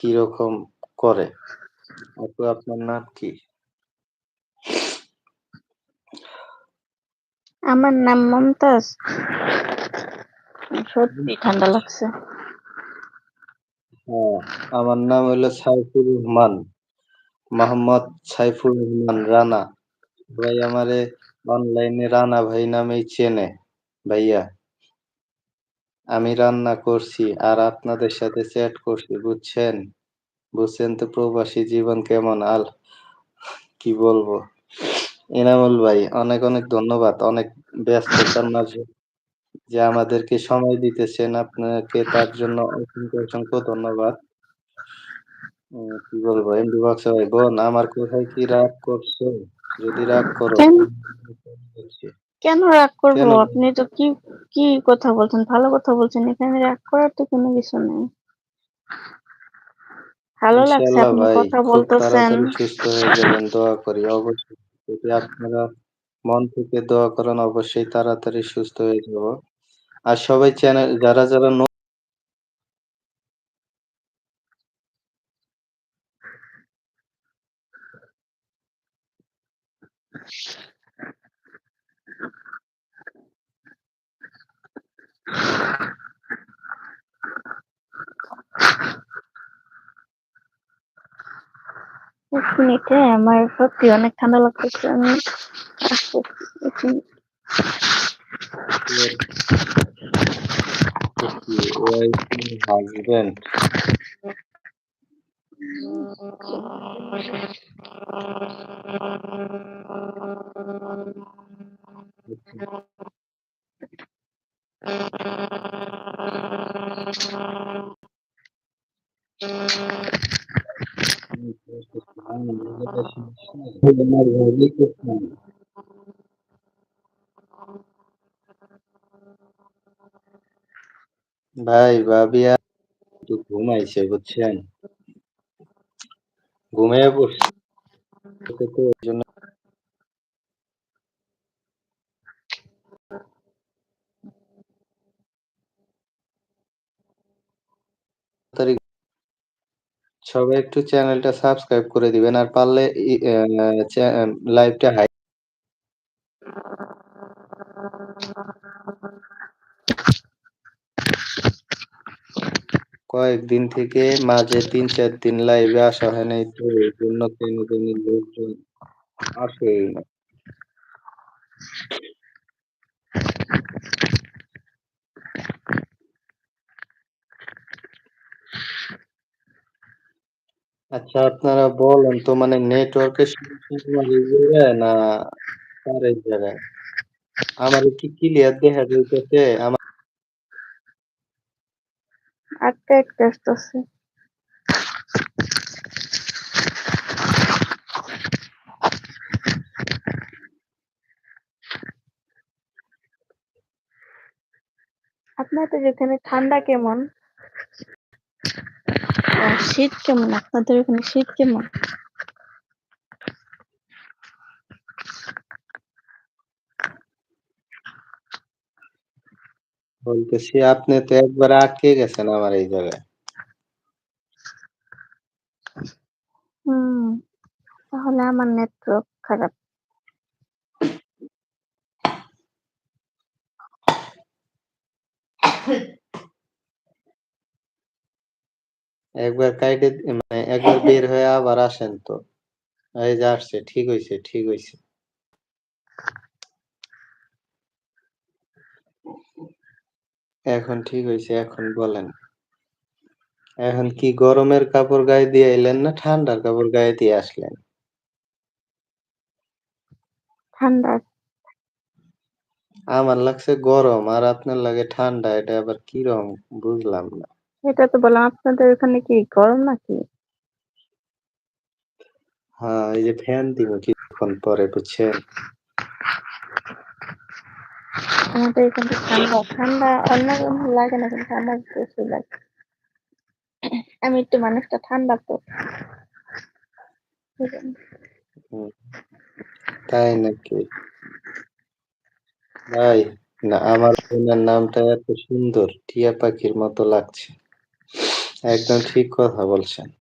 কীরকম করে? আপু আপনার নাম কি? আমার নাম মমতাজ। সত্যি ঠান্ডা লাগছে। হ্যাঁ আমার নাম হলো সাইফুর রহমান মোহাম্মদ সাইফুর রহমান রানা। ভাই আমারে অনলাইনে রানা ভাই নামেই চেনে ভাইয়া। আমি রান্না করছি আর আপনাদের সাথে চ্যাট করছি বুঝছেন? বুঝছেন তো প্রবাসী জীবন কেমন? আল কি বলব? এনামুল ভাই অনেক অনেক ধন্যবাদ। অনেক ব্যস্ততার মাঝে যে আমাদেরকে সময় দিতেছেন। আপনাকে তার জন্য অসংখ্য অসংখ্য ধন্যবাদ। কি বলব? এমডি বক্স ভাই বোন আমার কোথায় কি রাগ করছ? যদি রাগ করো কেন? রাগ করব? কেন? আপনি তো কি কি কথা বলছেন? ভালো কথা বলছেন। এখানে রাগ করার তো কোনো কিছু নেই। ভালো লাগছে ইনশাআল্লাহ আপনি ভাই কথা খুব বলতেছেন। তাড়াতাড়ি সুস্থ হয়ে যাবেন দোয়া করি। অবশ্যই যদি আপনারা মন থেকে দোয়া করেন অবশ্যই তাড়াতাড়ি সুস্থ হয়ে যাব। আর সবাই চ্যানেল যারা যারা ন- এক মিনিটে আমার সত্যি অনেক ঠান্ডা লাগতেছে আমি ভাই ভাবিয়া একটু ঘুমাইছে বুঝছেন? ঘুমিয়ে পড়ছে। জন্য তাড়াতাড়ি সবাই একটু চ্যানেলটা সাবস্ক্রাইব করে দিবেন, আর পারলে লাইভটা হাই কয়েকদিন থেকে মাঝে তিন চার দিন লাইভে আসা হয় নাই তো, এই জন্য কেন জানি লোকজন আসেই না। আচ্ছা আপনারা বলেন তো মানে নেটওয়ার্কের সমস্যা এই জায়গায় না তার এই জায়গায়? আমার কি ক্লিয়ার দেখা যাইতেছে, আমার আটটা একটা আসতেছে আপনাদের এখানে ঠান্ডা কেমন? শীত কেমন? আপনাদের ওখানে শীত কেমন? বলতেছি আপনি তো একবার আটকে গেছেন আমার এই জায়গায়। হুম তাহলে আমার নেটওয়ার্ক খারাপ। একবার কাইটে মানে একবার বের হয়ে আবার আসেন তো। এই যে আসছে ঠিক হয়েছে ঠিক হইছে। এখন ঠিক হয়েছে এখন বলেন। এখন কি গরমের কাপড় গায়ে দিয়ে এলেন না ঠান্ডার কাপড় গায়ে দিয়ে আসলেন? ঠান্ডা। আমার লাগছে গরম আর আপনার লাগে ঠান্ডা এটা আবার কীরকম বুঝলাম না। এটা তো বললাম আপনাদের ওখানে কি গরম নাকি? হ্যাঁ এই যে ফ্যান দিব কিছুক্ষণ পরে বুঝছেন? আমাদের এখানে ঠান্ডা ঠান্ডা অন্য লাগে না কিন্তু আমার বেশি লাগে। আমি একটু মানুষটা ঠান্ডা তো। তাই নাকি? ভাই না আমার বোনের নামটা এত সুন্দর টিয়া পাখির মতো লাগছে। একদম ঠিক কথা বলছেন।